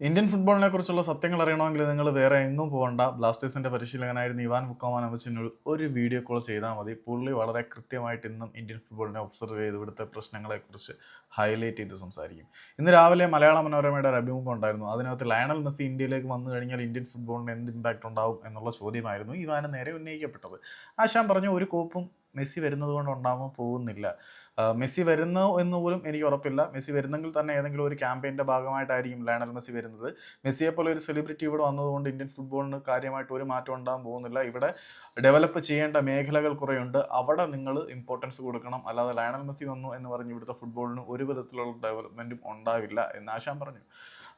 Indian ഫുട്ബോളിനെ കുറിച്ചുള്ള സത്യങ്ങൾ അറിയണമെങ്കിൽ നിങ്ങൾ വേറെ എങ്ങും പോകണ്ട. ബ്ലാസ്റ്റേഴ്സിന്റെ പരിശീലകനായിരുന്ന ഇവാൻ മുക്കോമാനവച്ചിനോട് ഒരു വീഡിയോ കോൾ ചെയ്താൽ മതി. പുള്ളി വളരെ കൃത്യമായിട്ട് ഇന്നും ഇന്ത്യൻ ഫുട്ബോളിനെ ഒബ്സർവ് ചെയ്ത് ഇവിടുത്തെ പ്രശ്നങ്ങളെക്കുറിച്ച് ഹൈലൈറ്റ് ചെയ്ത് സംസാരിക്കും. ഇന്ന് രാവിലെ മലയാള മനോരമയുടെ ഒരു അഭിമുഖം ഉണ്ടായിരുന്നു. അതിനകത്ത് ലയണൽ മെസ്സി ഇന്ത്യയിലേക്ക് വന്നു കഴിഞ്ഞാൽ ഇന്ത്യൻ ഫുട്ബോളിന് എന്ത് ഇമ്പാക്റ്റ് ഉണ്ടാവും എന്നുള്ള ചോദ്യമായിരുന്നു ഇവാന് നേരെ ഉന്നയിക്കപ്പെട്ടത്. ആശാൻ പറഞ്ഞു ഒരു കോപ്പും മെസ്സി വരുന്നത് കൊണ്ട് ഉണ്ടാവാൻ പോകുന്നില്ല. മെസ്സി വരുന്നു എന്ന് പോലും എനിക്ക് ഉറപ്പില്ല. മെസ്സി വരുന്നെങ്കിൽ തന്നെ ഏതെങ്കിലും ഒരു ക്യാമ്പയിന്റെ ഭാഗമായിട്ടായിരിക്കും ലയണൽ മെസ്സി വരുന്നത്. മെസ്സിയെ പോലെ ഒരു സെലിബ്രിറ്റി ഇവിടെ വന്നതുകൊണ്ട് ഇന്ത്യൻ ഫുട്ബോളിന് കാര്യമായിട്ട് ഒരു മാറ്റം ഉണ്ടാകാൻ പോകുന്നില്ല. ഇവിടെ ഡെവലപ്പ് ചെയ്യേണ്ട മേഖലകൾ കുറേയുണ്ട്. അവിടെ നിങ്ങൾ ഇമ്പോർട്ടൻസ് കൊടുക്കണം. അല്ലാതെ ലയണൽ മെസ്സി വന്നു എന്ന് പറഞ്ഞ് ഇവിടുത്തെ ഫുട്ബോളിന് ഒരു വിധത്തിലുള്ള ഡെവലപ്മെന്റും ഉണ്ടാവില്ല എന്ന് ആശാൻ പറഞ്ഞു.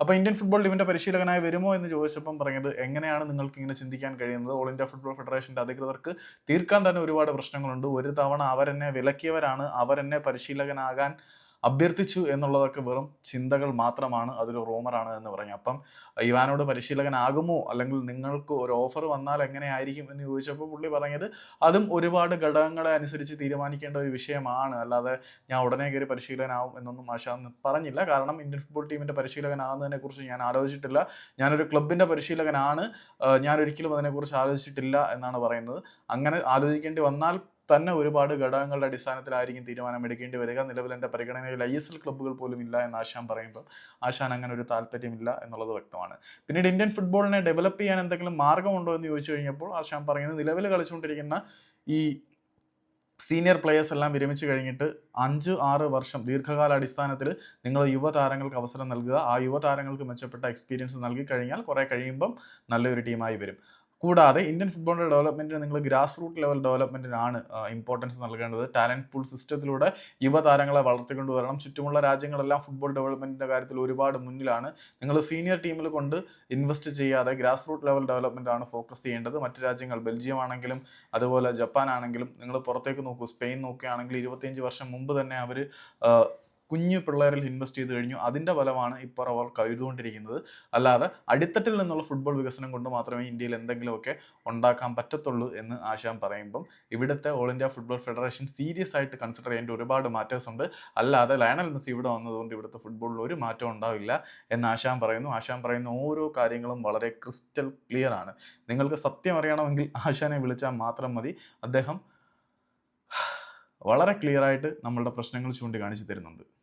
അപ്പോൾ ഇന്ത്യൻ ഫുട്ബോൾ ടീമിന്റെ പരിശീലകനായി വരുമോ എന്ന് ചോദിച്ചപ്പം പറഞ്ഞത് എങ്ങനെയാണ് നിങ്ങൾക്ക് ഇങ്ങനെ ചിന്തിക്കാൻ കഴിയുന്നത്? ഓൾ ഇന്ത്യ ഫുട്ബോൾ ഫെഡറേഷന്റെ അധികൃതർക്ക് തീർക്കാൻ തന്നെ ഒരുപാട് പ്രശ്നങ്ങളുണ്ട്. ഒരു തവണ അവരെന്നെ വിലക്കിയവരാണ്. അവരെന്നെ പരിശീലകനാകാൻ അഭ്യർത്ഥിച്ചു എന്നുള്ളതൊക്കെ വെറും ചിന്തകൾ മാത്രമാണ്. അതൊരു റൂമറാണ് എന്ന് പറഞ്ഞു അപ്പം ഇവാനോട് പരിശീലകനാകുമോ? അല്ലെങ്കിൽ നിങ്ങൾക്ക് ഒരു ഓഫർ വന്നാൽ എങ്ങനെയായിരിക്കും എന്ന് ചോദിച്ചപ്പോൾ പുള്ളി പറഞ്ഞത് അതും ഒരുപാട് ഘടകങ്ങളെ അനുസരിച്ച് തീരുമാനിക്കേണ്ട ഒരു വിഷയമാണ്. അല്ലാതെ ഞാൻ ഉടനെ കയറി പരിശീലകനാവും എന്നൊന്നും ആശാന്ന് പറഞ്ഞില്ല. കാരണം ഇന്ത്യൻ ഫുട്ബോൾ ടീമിന്റെ പരിശീലകനാകുന്നതിനെ കുറിച്ച് ഞാൻ ആലോചിച്ചിട്ടില്ല. ഞാനൊരു ക്ലബിന്റെ പരിശീലകനാണ്. ഞാൻ ഒരിക്കലും അതിനെക്കുറിച്ച് ആലോചിച്ചിട്ടില്ല എന്നാണ് പറയുന്നത്. അങ്ങനെ ആലോചിക്കേണ്ടി വന്നാൽ തന്നെ ഒരുപാട് ഘടകങ്ങളുടെ അടിസ്ഥാനത്തിലായിരിക്കും തീരുമാനം എടുക്കേണ്ടി വരിക. നിലവിൽ എന്റെ പരിഗണനയിൽ ഐ എസ് എൽ ക്ലബ്ബുകൾ പോലും ഇല്ല എന്ന് ആശാൻ പറയുമ്പോൾ ആശാൻ അങ്ങനെ ഒരു താല്പര്യമില്ല എന്നുള്ളത് വ്യക്തമാണ്. പിന്നീട് ഇന്ത്യൻ ഫുട്ബോളിനെ ഡെവലപ്പ് ചെയ്യാൻ എന്തെങ്കിലും മാർഗമുണ്ടോ എന്ന് ചോദിച്ചു കഴിഞ്ഞപ്പോൾ ആശാൻ പറയുന്നത് നിലവിൽ കളിച്ചുകൊണ്ടിരിക്കുന്ന ഈ സീനിയർ പ്ലെയേഴ്സ് എല്ലാം വിരമിച്ച് കഴിഞ്ഞിട്ട് അഞ്ച് ആറ് വർഷം ദീർഘകാല അടിസ്ഥാനത്തിൽ നിങ്ങൾ യുവതാരങ്ങൾക്ക് അവസരം നൽകുക. ആ യുവതാരങ്ങൾക്ക് മെച്ചപ്പെട്ട എക്സ്പീരിയൻസ് നൽകി കഴിഞ്ഞാൽ കുറേ കഴിയുമ്പം നല്ലൊരു ടീമായി വരും. കൂടാതെ ഇന്ത്യൻ ഫുട്ബോളിന്റെ ഡെവലപ്മെന്റിന് നിങ്ങൾ ഗ്രാസ് റൂട്ട് ലെവൽ ഡെവലപ്മെന്റിനാണ് ഇമ്പോർട്ടൻസ് നൽകേണ്ടത്. ടാലന്റ് പൂൾ സിസ്റ്റത്തിലൂടെ യുവതാരങ്ങളെ വളർത്തിക്കൊണ്ടുവരണം ചുറ്റുമുള്ള രാജ്യങ്ങളെല്ലാം ഫുട്ബോൾ ഡെവലപ്മെന്റിന്റെ കാര്യത്തിൽ ഒരുപാട് മുന്നിലാണ്. നിങ്ങൾ സീനിയർ ടീമിൽ കൊണ്ട് ഇൻവെസ്റ്റ് ചെയ്യാതെ ഗ്രാസ് റൂട്ട് ലെവൽ ഡെവലപ്മെന്റ് ആണ് ഫോക്കസ് ചെയ്യേണ്ടത്. മറ്റു രാജ്യങ്ങൾ ബെൽജിയം ആണെങ്കിലും അതുപോലെ ജപ്പാൻ ആണെങ്കിലും നിങ്ങൾ പുറത്തേക്ക് നോക്കൂ സ്പെയിൻ നോക്കുകയാണെങ്കിൽ ഇരുപത്തിയഞ്ച് വർഷം മുമ്പ് തന്നെ അവർ കുഞ്ഞു പിള്ളേരിൽ ഇൻവെസ്റ്റ് ചെയ്ത് കഴിഞ്ഞു. അതിന്റെ ഫലമാണ് ഇപ്പോൾ അവർ കരുതുകൊണ്ടിരിക്കുന്നത് അല്ലാതെ അടിത്തട്ടിൽ നിന്നുള്ള ഫുട്ബോൾ വികസനം കൊണ്ട് മാത്രമേ ഇന്ത്യയിൽ എന്തെങ്കിലുമൊക്കെ ഉണ്ടാക്കാൻ പറ്റത്തുള്ളൂ എന്ന് ആശാൻ പറയുമ്പം ഇവിടുത്തെ All India Football Federation serious ആയിട്ട് കൺസിഡർ ചെയ്യേണ്ട ഒരുപാട് മാറ്റേഴ്സ് ഉണ്ട്. അല്ലാതെ ലയണൽ മെസ്സി ഇവിടെ വന്നതുകൊണ്ട് ഇവിടുത്തെ ഫുട്ബോളിൽ ഒരു മാറ്റം ഉണ്ടാവില്ല എന്ന് ആശാൻ പറയുന്നു. ആശാൻ പറയുന്ന ഓരോ കാര്യങ്ങളും വളരെ ക്രിസ്റ്റൽ ക്ലിയർ ആണ്. നിങ്ങൾക്ക് സത്യം അറിയണമെങ്കിൽ ആശാനെ വിളിച്ചാൽ മാത്രം മതി. അദ്ദേഹം വളരെ ക്ലിയർ ആയിട്ട് നമ്മളുടെ പ്രശ്നങ്ങൾ ചൂണ്ടിക്കാണിച്ച് തരുന്നുണ്ട്.